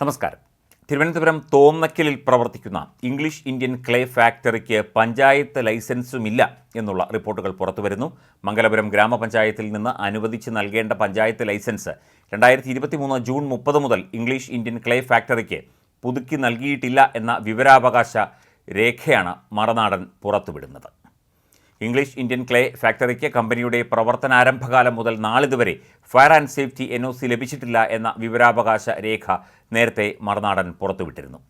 നമസ്കാരം. തിരുവനന്തപുരം തോന്നക്കലിൽ പ്രവർത്തിക്കുന്ന ഇംഗ്ലീഷ് ഇന്ത്യൻ ക്ലേ ഫാക്ടറിക്ക് പഞ്ചായത്ത് ലൈസൻസുമില്ല എന്നുള്ള റിപ്പോർട്ടുകൾ പുറത്തുവരുന്നു. മംഗലപുരം ഗ്രാമപഞ്ചായത്തിൽ നിന്ന് അനുവദിച്ച് നൽകേണ്ട പഞ്ചായത്ത് ലൈസൻസ് രണ്ടായിരത്തി ഇരുപത്തി മൂന്ന് ജൂൺ മുപ്പത് മുതൽ ഇംഗ്ലീഷ് ഇന്ത്യൻ ക്ലേ ഫാക്ടറിക്ക് പുതുക്കി നൽകിയിട്ടില്ല എന്ന വിവരാവകാശ രേഖയാണ് മറനാടൻ പുറത്തുവിടുന്നത്. ഇംഗ്ലീഷ് ഇന്ത്യൻ ക്ലേ ഫാക്ടറിക്ക് കമ്പനിയുടെ പ്രവർത്തനാരംഭകാലം മുതൽ നാളിതുവരെ ഫയർ ആൻഡ് സേഫ്റ്റി എൻ ലഭിച്ചിട്ടില്ല എന്ന വിവരാവകാശ രേഖ നേരത്തെ മറുനാടൻ പുറത്തുവിട്ടിരുന്നു.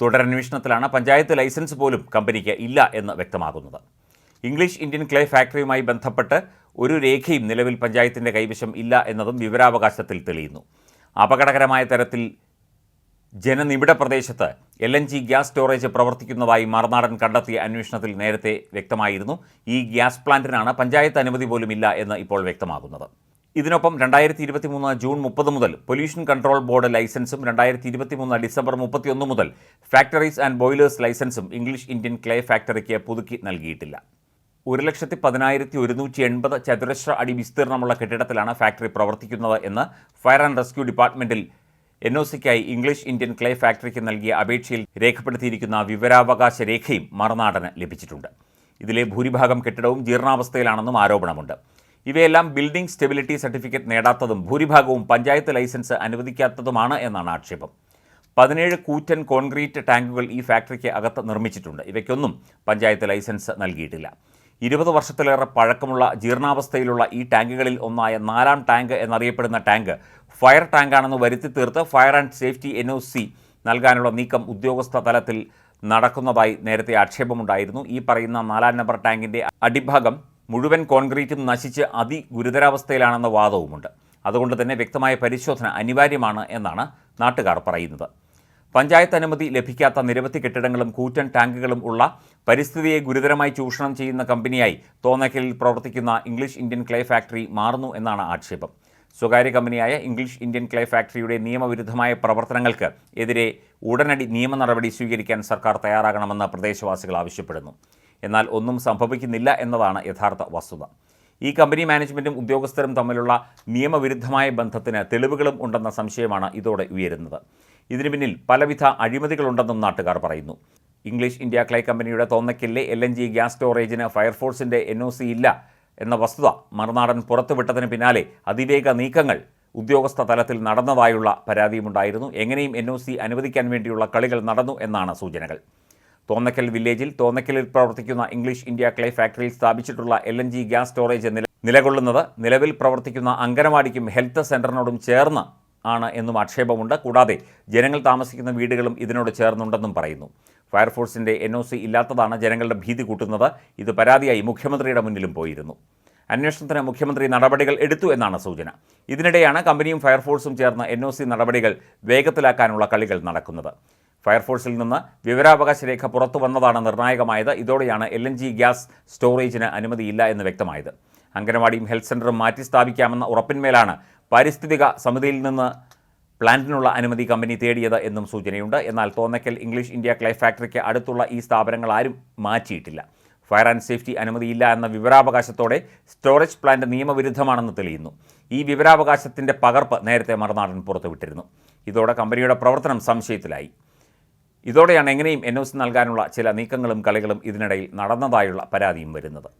തുടരന്വേഷണത്തിലാണ് പഞ്ചായത്ത് ലൈസൻസ് പോലും കമ്പനിക്ക് ഇല്ല എന്ന് വ്യക്തമാകുന്നത്. ഇംഗ്ലീഷ് ഇന്ത്യൻ ക്ലേ ഫാക്ടറിയുമായി ബന്ധപ്പെട്ട് ഒരു രേഖയും നിലവിൽ പഞ്ചായത്തിന്റെ കൈവശം ഇല്ല എന്നതും വിവരാവകാശത്തിൽ തെളിയുന്നു. അപകടകരമായ തരത്തിൽ ജനനിബിഡ പ്രദേശത്ത് L N G gas storage പ്രവർത്തിക്കുന്നതായി മറുനാടൻ കണ്ടെത്തിയ അന്വേഷണത്തിൽ നേരത്തെ വ്യക്തമായിരുന്നു. ഈ ഗ്യാസ് പ്ലാന്റിനാണ് പഞ്ചായത്ത് അനുമതി പോലും ഇല്ല എന്ന് ഇപ്പോൾ വ്യക്തമാകുന്നത്. ഇതിനൊപ്പം രണ്ടായിരത്തി ഇരുപത്തി മൂന്ന് ജൂൺ മുപ്പത് മുതൽ പൊല്യൂഷൻ കൺട്രോൾ ബോർഡ് ലൈസൻസും രണ്ടായിരത്തി ഇരുപത്തി മൂന്ന് ഡിസംബർ മുപ്പത്തിയൊന്ന് മുതൽ ഫാക്ടറീസ് ആൻഡ് ബോയിലേഴ്സ് ലൈസൻസും ഇംഗ്ലീഷ് ഇന്ത്യൻ ക്ലേ ഫാക്ടറിക്ക് പുതുക്കി നൽകിയിട്ടില്ല. ഒരു ലക്ഷത്തി പതിനായിരത്തി ഒരുന്നൂറ്റി എൺപത് ചതുരശ്ര അടി വിസ്തീർണമുള്ള കെട്ടിടത്തിലാണ് ഫാക്ടറി പ്രവർത്തിക്കുന്നത് എന്ന് ഫയർ ആൻഡ് റെസ്ക്യൂ ഡിപ്പാർട്ട്മെന്റിൽ എൻ ഒ സിക്കായി ഇംഗ്ലീഷ് ഇന്ത്യൻ ക്ലേ ഫാക്ടറിക്ക് നൽകിയ അപേക്ഷയിൽ രേഖപ്പെടുത്തിയിരിക്കുന്ന വിവരാവകാശ രേഖയും മറുനാടന് ലഭിച്ചിട്ടുണ്ട്. ഇതിലെ ഭൂരിഭാഗം കെട്ടിടവും ജീർണാവസ്ഥയിലാണെന്നും ആരോപണമുണ്ട്. ഇവയെല്ലാം ബിൽഡിംഗ് സ്റ്റെബിലിറ്റി സർട്ടിഫിക്കറ്റ് നേടാത്തതും ഭൂരിഭാഗവും പഞ്ചായത്ത് ലൈസൻസ് അനുവദിക്കാത്തതുമാണ് എന്നാണ് ആക്ഷേപം. പതിനേഴ് കൂറ്റൻ കോൺക്രീറ്റ് ടാങ്കുകൾ ഈ ഫാക്ടറിക്ക് അകത്ത് നിർമ്മിച്ചിട്ടുണ്ട്. ഇവയ്ക്കൊന്നും പഞ്ചായത്ത് ലൈസൻസ് നൽകിയിട്ടില്ല. ഇരുപത് വർഷത്തിലേറെ പഴക്കമുള്ള ജീർണാവസ്ഥയിലുള്ള ഈ ടാങ്കുകളിൽ ഒന്നായ നാലാം ടാങ്ക് എന്നറിയപ്പെടുന്ന ടാങ്ക് ഫയർ ടാങ്കാണെന്ന് വരുത്തി തീർത്ത് ഫയർ ആൻഡ് സേഫ്റ്റി എൻ നൽകാനുള്ള നീക്കം ഉദ്യോഗസ്ഥ തലത്തിൽ നടക്കുന്നതായി നേരത്തെ ആക്ഷേപമുണ്ടായിരുന്നു. ഈ പറയുന്ന നാലാം നമ്പർ ടാങ്കിന്റെ അടിഭാഗം മുഴുവൻ കോൺക്രീറ്റും നശിച്ച് അതിഗുരുതരാവസ്ഥയിലാണെന്ന വാദവുമുണ്ട്. അതുകൊണ്ട് തന്നെ വ്യക്തമായ പരിശോധന അനിവാര്യമാണ് എന്നാണ് നാട്ടുകാർ പറയുന്നത്. പഞ്ചായത്ത് അനുമതി ലഭിക്കാത്ത നിരവധി കെട്ടിടങ്ങളും കൂറ്റൻ ടാങ്കുകളും ഉള്ള പരിസ്ഥിതിയെ ഗുരുതരമായി ചൂഷണം ചെയ്യുന്ന കമ്പനിയായി തോന്നക്കലിൽ പ്രവർത്തിക്കുന്ന ഇംഗ്ലീഷ് ഇന്ത്യൻ ക്ലേ ഫാക്ടറി മാറുന്നു എന്നാണ് ആക്ഷേപം. സ്വകാര്യ കമ്പനിയായ ഇംഗ്ലീഷ് ഇന്ത്യൻ ക്ലേ ഫാക്ടറിയുടെ നിയമവിരുദ്ധമായ പ്രവർത്തനങ്ങൾക്ക് എതിരെ ഉടനടി നിയമ നടപടി സ്വീകരിക്കാൻ സർക്കാർ തയ്യാറാകണമെന്ന് പ്രദേശവാസികൾ ആവശ്യപ്പെടുന്നു. എന്നാൽ ഒന്നും സംഭവിക്കുന്നില്ല എന്നതാണ് യഥാർത്ഥ വസ്തുത. ഈ കമ്പനി മാനേജ്മെന്റും ഉദ്യോഗസ്ഥരും തമ്മിലുള്ള നിയമവിരുദ്ധമായ ബന്ധത്തിന് തെളിവുകളും ഉണ്ടെന്ന സംശയമാണ് ഇതോടെ ഉയരുന്നത്. ഇതിനു പിന്നിൽ പലവിധ അഴിമതികളുണ്ടെന്നും നാട്ടുകാർ പറയുന്നു. ഇംഗ്ലീഷ് ഇന്ത്യ ക്ലേ കമ്പനിയുടെ തോന്നക്കില്ലെ എൽ എൻ ജി ഗ്യാസ് സ്റ്റോറേജിന് ഫയർഫോഴ്സിന്റെ എൻ ഒ സി ഇല്ല എന്ന വസ്തുത മറുനാടൻ പുറത്തുവിട്ടതിന് പിന്നാലെ അതിവേഗ നീക്കങ്ങൾ ഉദ്യോഗസ്ഥ തലത്തിൽ നടന്നതായുള്ള പരാതിയുമുണ്ടായിരുന്നു. എങ്ങനെയും എൻ ഒ സി അനുവദിക്കാൻ വേണ്ടിയുള്ള കളികൾ നടന്നു എന്നാണ് സൂചനകൾ. തോന്നക്കൽ വില്ലേജിൽ തോന്നക്കലിൽ പ്രവർത്തിക്കുന്ന ഇംഗ്ലീഷ് ഇന്ത്യ ക്ലേ ഫാക്ടറിയിൽ സ്ഥാപിച്ചിട്ടുള്ള L N G gas storage നില നിലകൊള്ളുന്നത് നിലവിൽ പ്രവർത്തിക്കുന്ന അങ്കനവാടിക്കും ഹെൽത്ത് സെന്ററിനോടും ചേർന്ന് ആണ് എന്നും ആക്ഷേപമുണ്ട്. കൂടാതെ ജനങ്ങൾ താമസിക്കുന്ന വീടുകളും ഇതിനോട് ചേർന്നുണ്ടെന്നും പറയുന്നു. ഫയർഫോഴ്സിന്റെ എൻ ഒ സി ഇല്ലാത്തതാണ് ജനങ്ങളുടെ ഭീതി കൂട്ടുന്നത്. ഇത് പരാതിയായി മുഖ്യമന്ത്രിയുടെ മുന്നിലും പോയിരുന്നു. അന്വേഷണത്തിന് മുഖ്യമന്ത്രി നടപടികൾ എടുത്തു എന്നാണ് സൂചന. ഇതിനിടെയാണ് കമ്പനിയും ഫയർഫോഴ്സും ചേർന്ന് എൻ നടപടികൾ വേഗത്തിലാക്കാനുള്ള കളികൾ നടക്കുന്നത്. ഫയർഫോഴ്സിൽ നിന്ന് വിവരാവകാശ രേഖ പുറത്തു വന്നതാണ് നിർണായകമായത്. ഇതോടെയാണ് എൽ എൻ ജി ഗ്യാസ് സ്റ്റോറേജിന് അനുമതിയില്ല എന്ന് വ്യക്തമായത്. അംഗനവാടിയും ഹെൽത്ത് സെന്ററും മാറ്റി സ്ഥാപിക്കാമെന്ന ഉറപ്പിന്മേലാണ് പാരിസ്ഥിതിക സമിതിയിൽ നിന്ന് പ്ലാന്റിനുള്ള അനുമതി കമ്പനി തേടിയത് എന്നും സൂചനയുണ്ട്. എന്നാൽ തോന്നക്കൽ ഇംഗ്ലീഷ് ഇന്ത്യ ക്ലേ ഫാക്ടറിക്ക് അടുത്തുള്ള ഈ സ്ഥാപനങ്ങൾ ആരും മാറ്റിയിട്ടില്ല. ഫയർ ആൻഡ് സേഫ്റ്റി അനുമതിയില്ല എന്ന വിവരാവകാശത്തോടെ സ്റ്റോറേജ് പ്ലാന്റ് നിയമവിരുദ്ധമാണെന്ന് തെളിയുന്നു. ഈ വിവരാവകാശത്തിന്റെ പകർപ്പ് നേരത്തെ മറുനാടൻ പുറത്തുവിട്ടിരുന്നു. ഇതോടെ കമ്പനിയുടെ പ്രവർത്തനം സംശയത്തിലായി. ഇതോടെയാണ് എങ്ങനെയും എൻ ഒ സി നൽകാനുള്ള ചില നീക്കങ്ങളും കളികളും ഇതിനിടയിൽ നടന്നതായുള്ള പരാതിയും വരുന്നത്